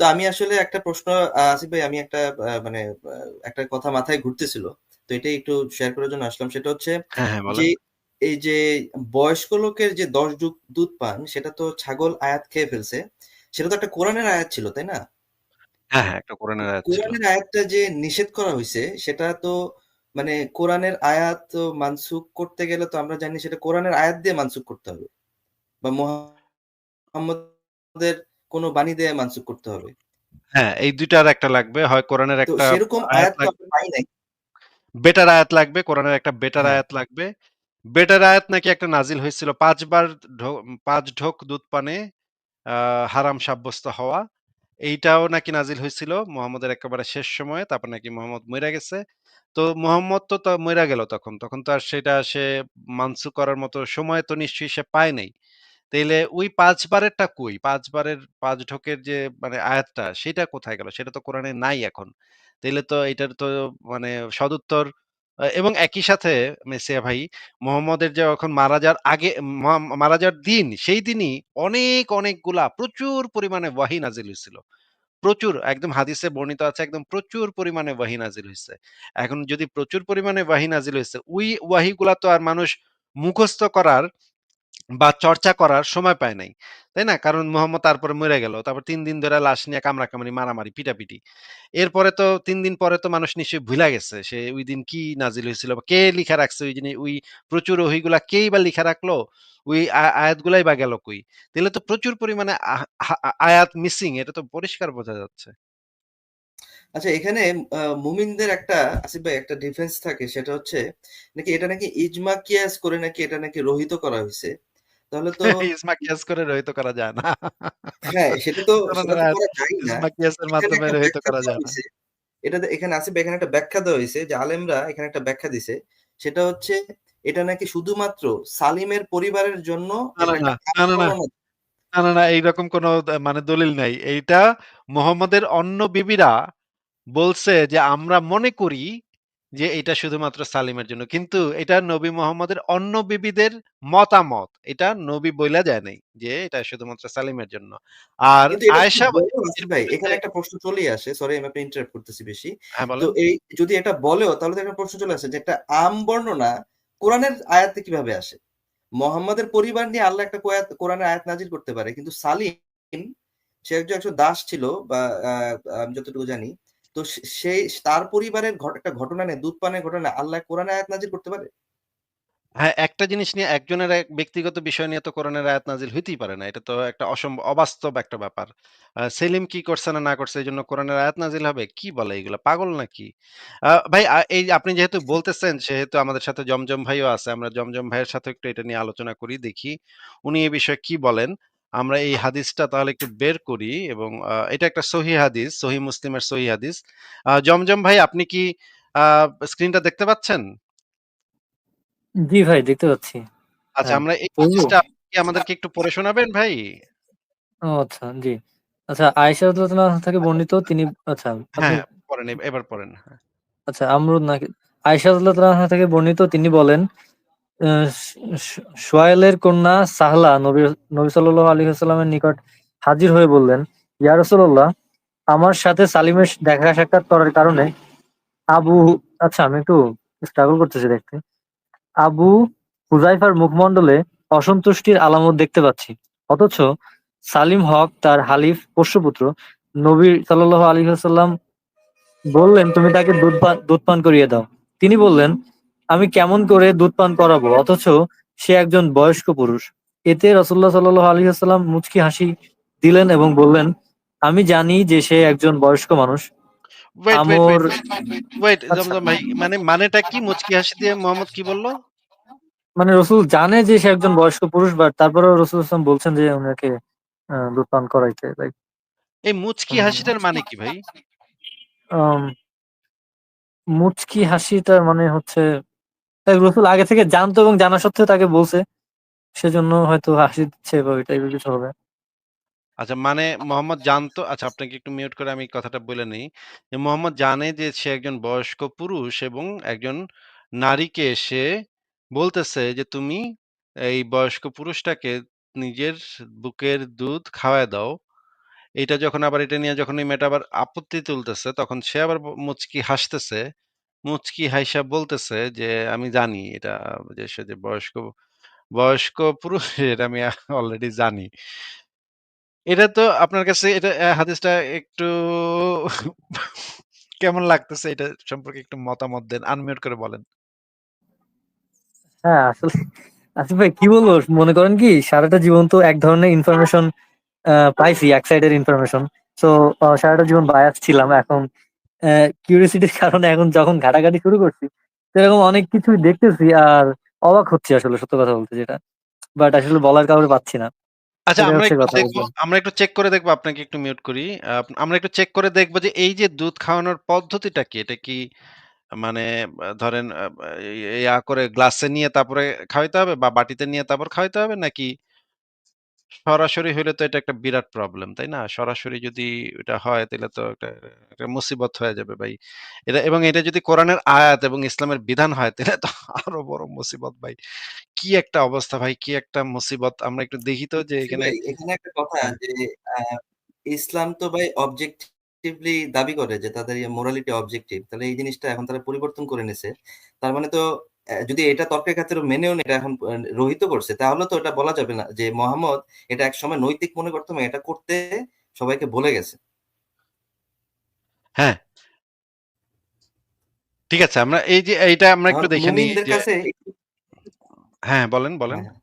তো আমি আসলে একটা প্রশ্ন আসিফ ভাই আমি একটা মানে একটা কথা মাথায় ঘুরতেছিল। তো এটাই একটু শেয়ার করার জন্য আসলাম। সেটা হচ্ছে হ্যাঁ, হ্যাঁ যে এই যে বয়স্ক লোকের যে দশ যুগ দুধ পান সেটা তো ছাগল আয়াত খেয়ে ফেলছে। সেটা তো একটা কোরআনের আয়াত ছিল, তাই না? হ্যাঁ, হ্যাঁ একটা কোরআনের আয়াত। কোরআনের আয়াতটা যে নিষেধ করা হয়েছে সেটা তো মানে কোরআনের আয়াত মানসুখ করতে গেলে তো আমরা জানি সেটা কোরআনের আয়াত দিয়ে মানসুখ করতে হবে। বা মুহাম্মদের কোন বাণী দিয়ে মানসুখ করতে হবে। হ্যাঁ, এই ২ টার একটা লাগবে। হয় কোরআনের একটা সেরকম আয়াত পাই নাই। বেটার আয়াত লাগবে, কোরআনের একটা বেটার হ্যাঁ। আয়াত লাগবে। বেটার আয়াত নাকি একটা নাজিল হয়েছিল ৫ বার ঢো ৫ ঢোক দুধ পানে হারাম সাব্যস্ত হওয়া। এইটাও নাকি নাজিল হয়েছিল মোহাম্মদের একেবারে শেষ সময়ে। তারপর নাকি মোহাম্মদ মইরা গেছে। তো মোহাম্মদ তো, মইরা গেল তখন। তখন তো আর সেটা সে মানসুখ করার মতো সময় তো নিশ্চয়ই সে পায় নাই। তাইলে ওই ৫ বারেরটা কই? ৫ বারের ৫ ঢোকের যে মানে আয়াতটা সেটা কোথায় গেল? সেটা তো কোরআনে নাই এখন। তাইলে তো এটার তো মানে সদুত্তর এবং একই সাথে মেসিয়া ভাই মুহাম্মদের যখন মারা যাওয়ার আগে মারা যাওয়ার দিন, সেই দিনই অনেক অনেকগুলা প্রচুর পরিমাণে ওয়াহী নাজিল হইছিল। প্রচুর একদম হাদিসে বর্ণিত আছে একদম প্রচুর পরিমাণে ওয়াহী নাজিল হইছে। এখন যদি প্রচুর পরিমাণে ওয়াহী নাজিল হইছে, ওই ওয়াহীগুলা তো আর মানুষ মুখস্থ করার বা চর্চা করার সময় পায় নাই। তাই না? কারণ মুহাম্মদ তারপরে মইরা গেল। তারপর তিন দিন ধরে লাশ নিয়ে কামড়াকামড়ি, মারামারি, পিটাপিটি। এরপরে তো তিন দিন পরে তো মানুষ নিশ্চয়ই ভুইলা গেছে। সে ঐদিন কি নাজিল হইছিল বা কে লিখা রাখছে ওই জিনি ওই প্রচুর ওহীগুলা কেই বা লিখা রাখল? ওই আয়াতগুলাই বা গেল কই? তাহলে তো প্রচুর পরিমাণে আয়াত মিসিং এটা তো পরিষ্কার বোঝা যাচ্ছে। আচ্ছা এখানে মুমিনদের একটা আসিফ ভাই একটা ডিফেন্স থাকে সেটা হচ্ছে নাকি এটা নাকি ইজমা কিয়াস করে নাকি এটা নাকি রহিত করা হইছে। তাহলে তো কিয়াস করে রহিত করা যায় না। হ্যাঁ, সেটা তো এখানে মাধ্যমে রহিত করা যায় না। এটাতে এখানে আসিফ এখানে একটা ব্যাখ্যা দেওয়া হইছে যে আলেমরা এখানে একটা ব্যাখ্যা দিছে। সেটা হচ্ছে এটা নাকি শুধুমাত্র সালিমের পরিবারের জন্য না, না, না এইরকম কোন মানে দলিল নাই। এইটা মোহাম্মদের অন্য বিবিরা বলছে যে আমরা মনে করি যে এটা শুধুমাত্র সালিমের জন্য। কিন্তু এটা নবী মুহাম্মদের অন্য বিবিদের মতামত। এটা নবী বইলা যায় নাই যে এটা শুধুমাত্র সালিমের জন্য। আর যদি আয়েশা ভাই এখানে একটা প্রশ্ন চলেই আসে। সরি আমি আপনাকে ইন্টারাপ্ট করতেছি বেশি। হ্যাঁ, তো এই যদি এটা বলেও তাহলে তো একটা প্রশ্ন চলে আসে যে একটা আম বর্ণনা কোরআনের আয়াতে কীভাবে আসে? মোহাম্মদের পরিবার নিয়ে আল্লাহ একটা কোয়াত কোরআনের আয়াত নাজির করতে পারে। কিন্তু সালিম সে একজন, একজন দাস ছিল বা আমি যতটুকু জানি। তো সেই তার পরিবারের একটা ঘটনা নিয়ে দুধ পানের ঘটনা আল্লাহ কোরআনের আয়াত নাজিল করতে পারে? হ্যাঁ, একটা জিনিস নিয়ে একজনের এক ব্যক্তিগত বিষয় নিয়ে তো কোরআনের আয়াত নাজিল হইতেই পারে না। এটা তো একটা অসম্ভ অবাস্তব একটা ব্যাপার। সেলিম কি করছে না, না করছে এই জন্য কোরআনের আয়াত নাজিল হবে? কি বলে এগুলা? পাগল নাকি? ভাই এই আপনি যেহেতু বলতেছেন সেহেতু আমাদের সাথে জমজম ভাইও আছে। আমরা জমজম ভাইয়ের সাথে একটু এটা নিয়ে আলোচনা করি, দেখি উনি এ বিষয়ে কি বলেন। আমরা এই হাদিসটা তাহলে একটু বের করি এবং এটা একটা সহিহ হাদিস, সহিহ মুসলিমের সহিহ হাদিস। জমজম ভাই আপনি কি স্ক্রিনটা দেখতে পাচ্ছেন? জি ভাই দেখতে পাচ্ছি। আচ্ছা হ্যাঁ, আমরা এই? হাদিসটা কি আমাদেরকে একটু পড়ে শোনাবেন ভাই? ও আচ্ছা, জি। আচ্ছা আয়েশা রাদিয়াল্লাহু আনহা থেকে বর্ণিত তিনি আচ্ছা হ্যাঁ, পড়েন এবার পড়েন। হ্যাঁ। আচ্ছা আমরুদ নাকি আয়েশা রাদিয়াল্লাহু আনহা থেকে বর্ণিত তিনি বলেন, সুয়াইলের কন্যা সাহলা নবী নবী সাল্লাল্লাহু আলাইহি ওয়াসাল্লামের নিকট হাজির হয়ে বললেন, ইয়া রাসূলুল্লাহ আমার সাথে সালিমের দেখা সাক্ষাৎ করার কারণে আবু আচ্ছা আমি একটু স্ট্রাগল করতেছি দেখতে। আবু হুযাইফার মুখমণ্ডলে অসন্তুষ্টির আলামত দেখতে পাচ্ছি। অথচ সালিম হক তার হালিফ পোষ্যপুত্র নবী সাল্লাল্লাহু আলাইহি ওয়াসাল্লাম বললেন, তুমি তাকে দুধ পান দুধ পান করিয়ে দাও। তিনি বললেন, আমি কেমন করে দুধ পান করাবো? অথচ সে একজন বয়স্ক পুরুষ। এতে রসুল্লাহ সাল্লাল্লাহু আলাইহি ওয়াসাল্লাম মুচকি হাসি দিলেন এবং বললেন, আমি জানি যে সে একজন বয়স্ক মানুষ। আমর ওয়েট, আচ্ছা। ভাই মানে মানেটা কি মুচকি হাসি দিয়ে মোহাম্মদ কি বলল? মানে রসুল জানে যে সে একজন বয়স্ক পুরুষ বাট তারপরেও রসুল সাল্লাল্লাহু বলছেন যে উনাকে দুধ পান করাইতে লাইক এই মুচকি হাসিটার মানে কি ভাই? মুচকি হাসিটার মানে হচ্ছে রসুল আগে থেকে জানতো এবং জানা সত্ত্বেও তাকে বলছে। সেজন্য হয়তো হাসি দিচ্ছে বা ওই টাইপের কিছু হবে। আচ্ছা মানে মোহাম্মদ জানতো আচ্ছা আপনাকে একটু মিউট করে আমি কথাটা বলে নেই। যে মোহাম্মদ জানে যে সে একজন বয়স্ক পুরুষ এবং একজন নারীকে সে বলতেছে যে, "তুমি এই বয়স্ক পুরুষটাকে নিজের বুকের দুধ খাওয়ায় দাও।" এটা যখন আবার এটা নিয়ে যখন এই মেয়েটা আবার আপত্তি তুলতেছে তখন সে আবার মুচকি হাসতেছে। মুচকি হাইসা বলতেছে যে, "আমি জানি এটা যে সে যে বয়স্ক বয়স্ক পুরুষের আমি অলরেডি জানি।" এটা তো আপনার কাছে এটা হাদিসটা একটু কেমন লাগতেছে এটা সম্পর্কে একটু মতামত দেন। আনমিউট করে বলেন। হ্যাঁ, আসলে আসিফ ভাই কি বলব? মনে করেন কি সারাটা জীবন তো এক ধরনের ইনফরমেশন আ পাইছি এক সাইডের ইনফরমেশন। আ সারাটা জীবন বায়াস ছিলাম। এখন অ্যা কিউরিওসিটির কারণে এখন যখন ঘাটাঘাটি শুরু করছি, সেরকম অনেক কিছুই দেখতেছি আর অবাক হচ্ছি আসলে সত্য কথা বলতে যেটা। বাট আসলে বলার কাউরে পাচ্ছি না। আচ্ছা আমরা একটু আমরা একটু চেক করে দেখব আপনাকে একটু মিউট করি। আমরা একটু চেক করে দেখব যে এই যে দুধ খাওয়ানোর পদ্ধতিটা কি? এটা কি মানে ধরেন ইয়া করে গ্লাসে নিয়ে তারপরে খাওয়াইতে হবে বা বাটিতে নিয়ে তারপর খাওয়াইতে হবে নাকি সরাসরি হইলে তো এটা একটা বিরাট প্রবলেম, তাই না? সরাসরি যদি এটা হয় তাইলে তো একটা একটা মুসিবত হয়ে যাবে ভাই। এটা এবং এটা যদি কোরআনের আয়াত এবং ইসলামের বিধান হয় তাইলে তো আরও বড় মুসিবত ভাই। কি একটা অবস্থা ভাই, কি একটা মুসিবত। আমরা একটু দেখি তো যে এখানে ভাই এখানে একটা কথা হ্যাঁ। যে আ ইসলাম তো ভাই অবজেক্টিভলি দাবি করে যে তাদের ইয়ে মোরালিটি অবজেক্টিভ। তাহলে এই জিনিসটা এখন তারা পরিবর্তন করে নিছে। তার মানে তো যদি এটা তর্কের ক্ষেত্রে মেনেও এটা এখন রহিত করছে। তাহলে তো এটা বলা যাবে না যে মোহাম্মদ এটা একসময় নৈতিক মনে করত এবং এটা করতে সবাইকে বলে গেছে। হ্যাঁ। ঠিক আছে। আমরা এই যে এইটা আমরা একটু দেখে নিই হ্যাঁ, বলেন, বলেন। হ্যাঁ।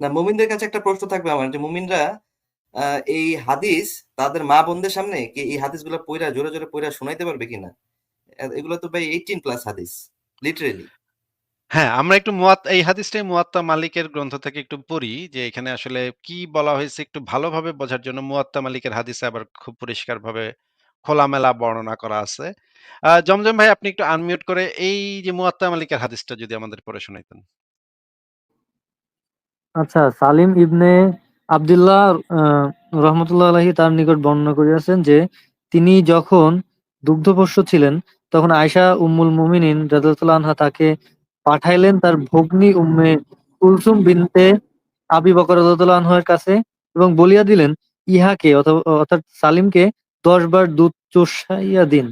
না মুমিনদের কাছে একটা প্রশ্ন থাকবে আমার যে মুমিনরা এই হাদিস তাদের মা-বোনদের সামনে কি এই হাদিসগুলা পইড়া জোরে, জোরে পইড়া শোনাইতে পারবে কিনা? এগুলো তো ভাই 18 প্লাস হাদিস। লিটারেলি। হ্যাঁ, আমরা একটু মুয়াত এই হাদিসটাই মুয়াত্তা মালিকের গ্রন্থ থেকে একটু পড়ি যে এখানে আসলে কি বলা হয়েছে একটু ভালোভাবে বোঝার জন্য মুয়াত্তা মালিকের হাদিসে আবার খুব পরিষ্কারভাবে খোলামেলা বর্ণনা করা আছে। জমজম ভাই আপনি একটু আনমিউট করে এই যে মুয়াত্তা মালিকের হাদিসটা যদি আমাদের পড়ে শোনাইতেন। আচ্ছা, সালিম ইবনে আব্দুল্লাহ রহমাতুল্লাহ আলাইহি তার নিকট বর্ণনা করিয়াছেন যে, তিনি যখন দুগ্ধপোষ্য ছিলেন, তখন আয়েশা উম্মুল মুমিনিন রাদিয়াল্লাহু আনহা তাকে পাঠাইলেন তার ভগ্নী উম্মে কুলসুম বিনতে আবি বকর রাদিয়াল্লাহু আনহু এর কাছে এবং বলিয়া দিলেন, ইহাকে অর্থাৎ সালিমকে ১০ বার দুধ চোষাইয়া দিন,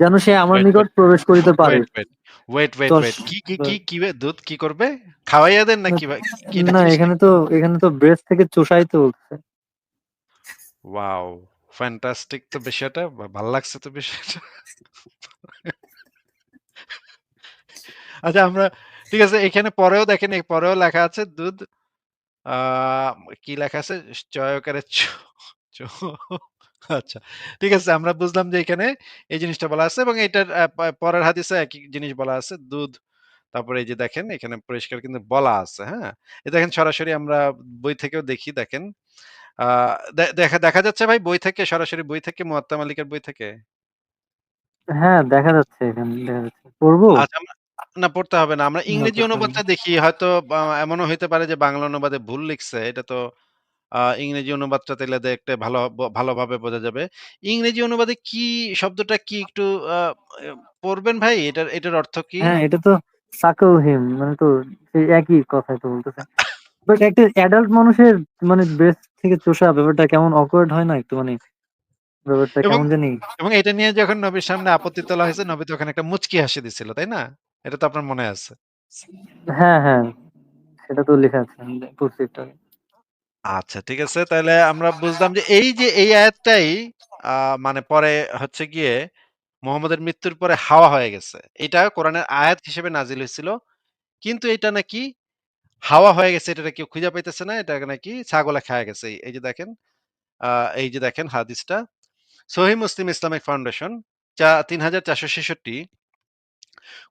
যেন সে আমার নিকট প্রবেশ করিতে পারে। Wait, wait, wait, wait, ১০ wait. কি, কি, কি, কি দুধ কি করবে? খাওয়াইয়া দেন না না, এখানে তো এখানে তো ব্রেস্ট থেকে চোষাইতে বলতেছে। ওয়াও! ফ্যান্টাস্টিক তো বিষয়টা। ভালো লাগছে তো বিষয়টা। আচ্ছা আমরা ঠিক আছে এখানে পরেও দেখেন পরেও লেখা আছে দুধ কি লেখা আছে? চয়কারে আচ্ছা। ঠিক আছে আমরা বুঝলাম যে এখানে এই জিনিসটা বলা আছে এবং এটার পরের হাদিসে একই জিনিস বলা আছে। দুধ তারপরে এই যে দেখেন এখানে পরিষ্কার কিন্তু বলা আছে, হ্যাঁ? এই দেখেন সরাসরি আমরা বই থেকেও দেখি দেখেন। দেখা দেখা যাচ্ছে ভাই বই থেকে সরাসরি বই থেকে মুয়াত্তা মালিকের বই থেকে? হ্যাঁ, দেখা যাচ্ছে এখানে দেখা যাচ্ছে। পড়ব? না পড়তে হবে না। আমরা ইংরেজি পড়তে হবে অনুবাদটা না। দেখি। হয়তো বা এমনও হইতে পারে যে বাংলা অনুবাদে ভুল লিখছে। এটা তো আ ইংরেজি অনুবাদটা তাইলে দেখতে ভালো ব ভালোভাবে বোঝা যাবে। ইংরেজি অনুবাদে কি শব্দটা কি একটু আ এ পড়বেন ভাই? এটার এটার অর্থ কি? হ্যাঁ, এটা তো suckle him মানে তো সেই একই কথাই তো বলতেছে। বাট একটা অ্যাডাল্ট মানুষের মানে ব্রেস্ট থেকে চোষা ব্যাপারটা কেমন awkward হয় না একটু মানে ব্যাপারটা এবং কেমন জানি এবং এটা নিয়ে যখন নবীর সামনে আপত্তি তোলা হয়েছে, নবী তখন একটা মুচকি হাসি দিছিল, তাই না? এটা তো আপনার মনে আছে। হ্যাঁ, হ্যাঁ। সেটা তো লেখা আছে। পড়ছি একটু আগে। আচ্ছা ঠিক আছে। তাইলে আমরা বুঝলাম যে এই যে এই আয়াতটাই মানে পরে হচ্ছে গিয়ে মুহাম্মদের মৃত্যুর পরে হাওয়া হয়ে গেছে। এটা কোরআনের আয়াত হিসেবে নাজিল হইছিল। কিন্তু এটা নাকি হাওয়া হয়ে গেছে এটা কেউ খুঁজে পাইতেছে না। এটা নাকি ছাগলে খাওয়া গেছে। এই যে দেখেন, আ এই যে দেখেন হাদিসটা। সহিহ মুসলিম ইসলামিক ফাউন্ডেশন চা ৩৪৬৬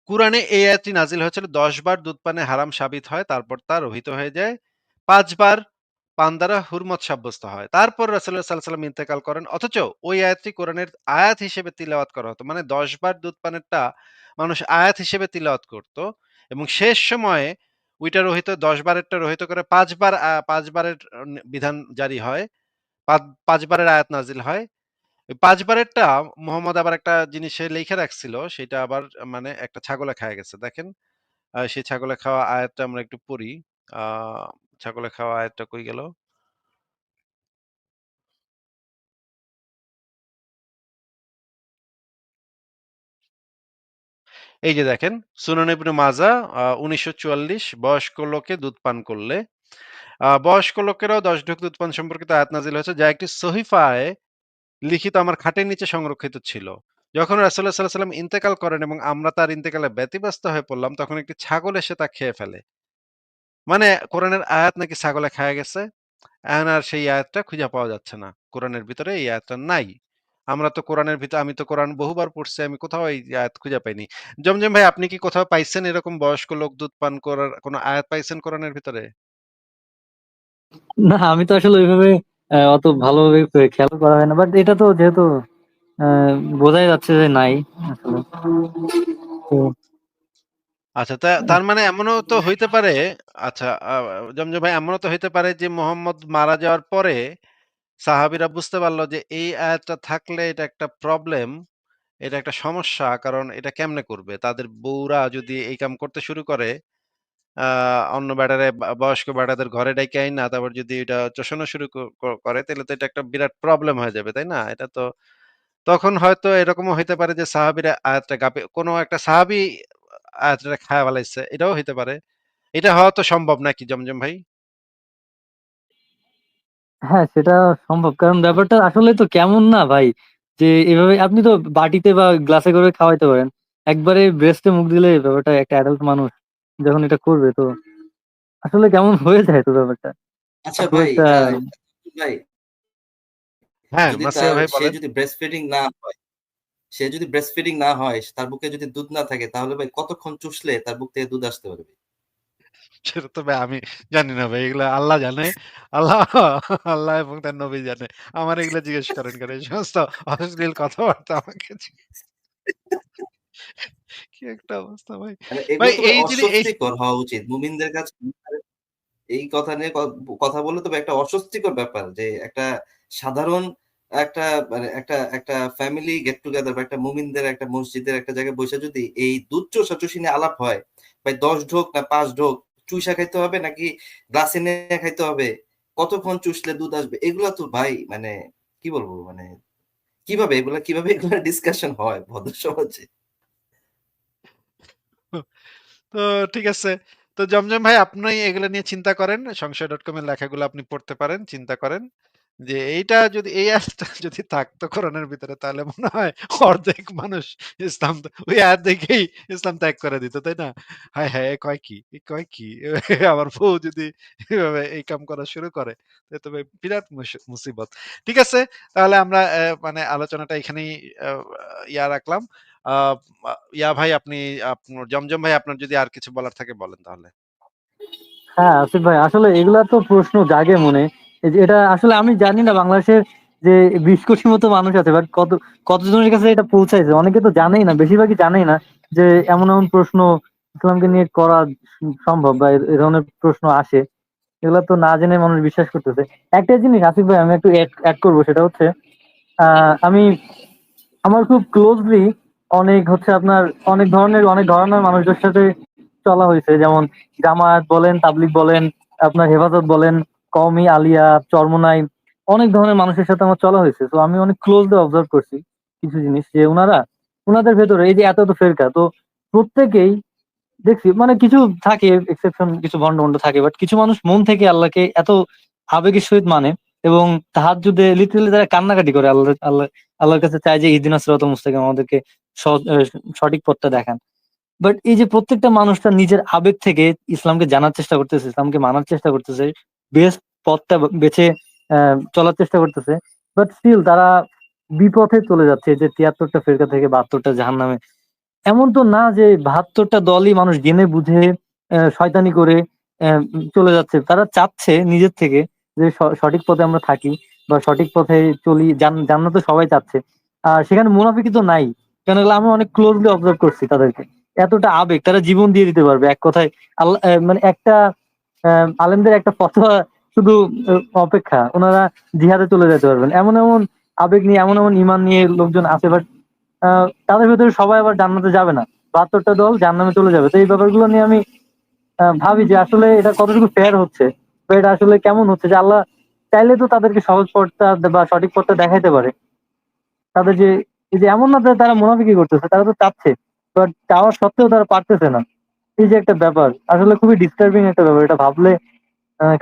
কুরআনে এই আয়াতটি নাজিল হয়েছিল ১০ বার দুধ পানে হারাম সাবিত হয়, তারপর তা রহিত হয়ে যায়। ৫ বার পান দ্বারা হুরমত সাব্যস্ত হয়। তারপর রাসূলুল্লাহ সাল্লাল্লাহু আলাইহি ওয়াসাল্লাম ইন্তেকাল করেন। অথচ ওই আয়াতটি কোরআনের আয়াত হিসেবে তিলাওয়াত করা হতো। মানে ১০ বার দুধ পানেরটা মানুষ আয়াত হিসেবে তিলাওয়াত করত এবং শেষ সময়ে ওইটা রহিত ১০ বারেরটা রহিত করে ৫ বার আ ৫ বারের অ বিধান জারি হয়। পাঁচবারের আয়াত নাজিল হয়। পাঁচবারেরটা মোহাম্মদ আবার একটা জিনিস লেখা রাখছিল, সেটা আবার মানে একটা ছাগলে খায় গেছে। দেখেন সে সেই ছাগলে খাওয়া আয়াতটা আমরা একটু পড়ি। ছাগলে খাওয়া আয়াতটা কই গেল? এই যে দেখেন, সুনান মাজা উনিশশো আ বয়স্ক লোকে দুধ পান করলে। বয়স্ক লোকেরাও ১০ ঢোক দুধ পান সম্পর্কিত আয়াত নাজিল হয়েছে, যা একটি সহিফায় লিখিত আমার খাটের নিচে সংরক্ষিত ছিল। যখন রাসুল্লাহ সাল্লাহ সাল্লাম ইন্তেকাল করেন এবং আমরা তার ইন্তেকালে ব্যতিব্যস্ত হয়ে পড়লাম, তখন একটি ছাগল এসে তা খেয়ে ফেলে। মানে কোরআনের আয়াত নাকি ছাগলে খায় গেছে? এখন আর সেই আয়াতটা খুঁজে পাওয়া যাচ্ছে না। কোরআনের ভিতরে এই আয়াতটা নাই। আমরা তো কোরআনের ভিতরে, আমি তো কোরআন বহুবার পড়ছি, আমি কোথাও এই আয়াত খুঁজে পাইনি। জমজম ভাই, আপনি কি কোথাও পাইছেন এরকম বয়স্ক লোক দুধ পান করার, কোনো আয়াত পাইছেন কোরআনের ভিতরে? না, আমি তো আসলে ওইভাবে অত ভালোভাবে খেয়াল করা হয় না। বাট এটা তো যেহেতু বোঝাই যাচ্ছে যে নাই আসলে। আচ্ছা তার মানে এমনও তো হইতে পারে আচ্ছা জমজম ভাই, এমনও তো হইতে পারে যে মোহাম্মদ মারা যাওয়ার পরে সাহাবীরা বুঝতে পারল যে এই আয়াতটা থাকলে এটা একটা প্রবলেম এটা একটা সমস্যা, কারণ এটা কেমনে করবে? তাদের বউরা যদি এই কাম করতে শুরু করে অন্য ব্যাটারে বয়স্ক ব্যাটাদের ঘরে ডাইকে আইন, না, তারপর যদি এটা চোষণা শুরু করে তাহলে তো এটা একটা বিরাট প্রবলেম হয়ে যাবে, তাই না? এটা তো তখন হয়তো এরকমও হইতে পারে যে সাহাবীরা আয়াতটা গাপে কোনো একটা সাহাবী আয়াতটা খায় ফেলাইছে, এটাও হইতে পারে। এটা হওয়া তো সম্ভব নাকি, জমজম ভাই? হ্যাঁ সেটা সম্ভব। কারণ ব্যাপারটা আসলে তো কেমন না ভাই, যে এভাবে আপনি তো বাটিতে বা গ্লাসে করে খাওয়াইতে পারেন। একবারে ব্রেস্টে মুখ দিলে ব্যাপারটা একটা অ্যাডাল্ট মানুষ যখন এটা করবে তো আসলে কেমন হয়ে যায় তো ব্যাপারটা? আচ্ছা ভাই একটা ভাই হ্যাঁ ভাই সে যদি ব্রেস্ট ফিডিং না হয় সে যদি ব্রেস্ট ফিডিং না হয় তার বুকে যদি দুধ না থাকে তাহলে ভাই কতক্ষণ চুষলে তার বুক থেকে দুধ আসতে পারবে সেটা তো ভাই আমি জানি না ভাই এগুলা আল্লাহ জানে আল্লাহ আল্লাহ এবং তার নবী জানে। আমার এগুলো জিজ্ঞেস করেন কেন? এই সমস্ত অশ্লীল কথাবার্তা আমাকে কি একটা অবস্থা ভাই। মানে ভাই এই জিনিস অস্বস্তিকর হওয়া উচিত। মুমিনদের কাছে এই কথা নিয়ে কথা বললে তো একটা অস্বস্তিকর ব্যাপার যে একটা সাধারণ একটা মানে একটা একটা ফ্যামিলি গেট টুগেদার বা একটা মুমিনদের একটা মসজিদের একটা জায়গায় বসে যদি এই চুষি নিয়ে আলাপ হয় ভাই দশ ঢোক না পাঁচ ঢোক চুষা খাইতে হবে নাকি গ্লাসে নিয়ে খাইতে হবে? কতক্ষণ চুষলে দুধ আসবে? এগুলা তো ভাই মানে কি বলব মানে কীভাবে এগুলা কীভাবে এগুলা ডিসকাশন হয় ভদ্র সমাজে? তো ঠিক আছে। তো জমজম ভাই, আপনি এগুলো নিয়ে চিন্তা করেন। সংশয় ডট কম এর লেখাগুলো আপনি পড়তে পারেন, চিন্তা করেন। যে এইটা যদি, এই আয়াতটা যদি থাকতো কোরআনের ভিতরে, তাহলে মনে হয় অর্ধেক মানুষ ইসলাম, ওই আয়াত দেখেই ইসলাম ত্যাগ করে দিত, তাই না? হায় হায়, এ কয় কি? এ কয় কি? আমার বউ যদি এভাবে এই কাম করা শুরু করে তাহলে তো বিরাট মুসি- মুসিবত। ঠিক আছে, তাহলে আমরা মানে আলোচনাটা এখানেই ইয়া রাখলাম। ইয়া ভাই আপনি জমজম ভাই আপনার যদি আর কিছু বলার থাকে বলেন তাহলে। হ্যাঁ আসিফ ভাই, আসলে এগুলা তো প্রশ্ন জাগে মনে। এটা আসলে আমি জানি না বাংলাদেশের যে বিশ কোটির মতো মানুষ আছে বাট কত, কতজনের কাছে এটা পৌঁছাইছে? অনেকে তো জানেই না, বেশিরভাগই জানেই না যে এমন এমন প্রশ্ন ইসলামকে নিয়ে করা সম্ভব বা এ- ধরনের প্রশ্ন আসে। এগুলা তো না জেনে মানুষ বিশ্বাস করতেছে। একটা জিনিস আসিফ ভাই, আমি একটু অ্যাড করব, সেটা হচ্ছে আমি, আমার খুব ক্লোজলি অনেক হচ্ছে আপনার, অনেক ধরনের অনেক ধরনের মানুষদের সাথে চলা হয়েছে। যেমন জামায়াত বলেন, তাবলিগ বলেন, আপনার হেফাজত বলেন, কওমি, আলিয়া, চরমনাই, অনেক ধরনের মানুষের সাথে আমার চলা হয়েছে। তো আমি অনেক ক্লোজলি অবজার্ভ করছি কিছু জিনিস যে ওনারা ওনাদের ভেতরে এই যে এত এত ফেরকা, তো প্রত্যেকেই দেখছি মানে কিছু থাকে এক্সেপশন কিছু ভন্ড ভন্ড থাকে বাট কিছু মানুষ মন থেকে আল্লাহকে এত আবেগের সহিত মানে এবং তাহার যুদ্ধে লিটারালি তারা কান্নাকাটি করে। আল্লাহ আল্লাহ, আল্লাহর কাছে চায় যে ইদিন আসরাত মুস্তাকিম আমাদেরকে সঠিক পথটা দেখান। বাট এই যে প্রত্যেকটা মানুষটা নিজের আবেগ থেকে ইসলামকে জানার চেষ্টা করতেছে, ইসলামকে মানার চেষ্টা করতেছে বেস্ট পথটা বেছে চলার চেষ্টা করতেছে বাট স্টিল তারা বিপথে চলে যাচ্ছে যে তিয়াত্তরটা ফেরকা থেকে বাহাত্তরটা জাহান নামে এমন তো না যে বাহাত্তরটা দলই মানুষ জেনে বুঝে শয়তানি করে চলে যাচ্ছে। তারা চাচ্ছে নিজের থেকে যে সঠিক পথে আমরা থাকি বা সঠিক পথে চলি, জান- জান্নাত সবাই চাচ্ছে। আর সেখানে মুনাফিকি তো নাই। কেন আমি অনেক ক্লোজলি অবজার্ভ করছি তাদেরকে। এতটা আবেগ, তারা জীবন দিয়ে দিতে পারবে এক কথায়। আল্লাহ মানে একটা আলেমদের একটা ফতোয়া শুধু অপেক্ষা। ওনারা জিহাদে চলে যেতে পারবেন। এমন এমন আবেগ নিয়ে, এমন এমন ইমান নিয়ে লোকজন আছে বাট তাদের ভেতরে সবাই আবার জান্নাতে যাবে না। বাহাত্তরটা দল জান্নামে চলে যাবে। তো এই ব্যাপারগুলো নিয়ে আমি ভাবি যে আসলে এটা কতটুকু ফেয়ার হচ্ছে? বা এটা আসলে কেমন হচ্ছে? যে আল্লাহ চাইলে তো তাদেরকে সহজ পথটা বা সঠিক পথটা দেখাইতে পারে। তাদের যে এই যে এমন না যে তারা মুনাফিকি করতেছে তারা তো চাচ্ছে বাট চাওয়া সত্ত্বেও তারা পারতেছে না। এই যে একটা ব্যাপার আসলে খুবই ডিস্টার্বিং একটা ব্যাপার এটা ভাবলে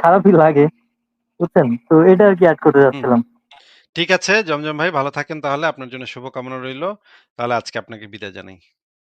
খারাপই লাগে বুঝছেন? তো এটা আর কি অ্যাড করতে যাচ্ছিলাম। ঠিক আছে জমজম ভাই ভালো থাকেন তাহলে আপনার জন্য শুভকামনা রইল। তাহলে আজকে আপনাকে বিদায় জানাই।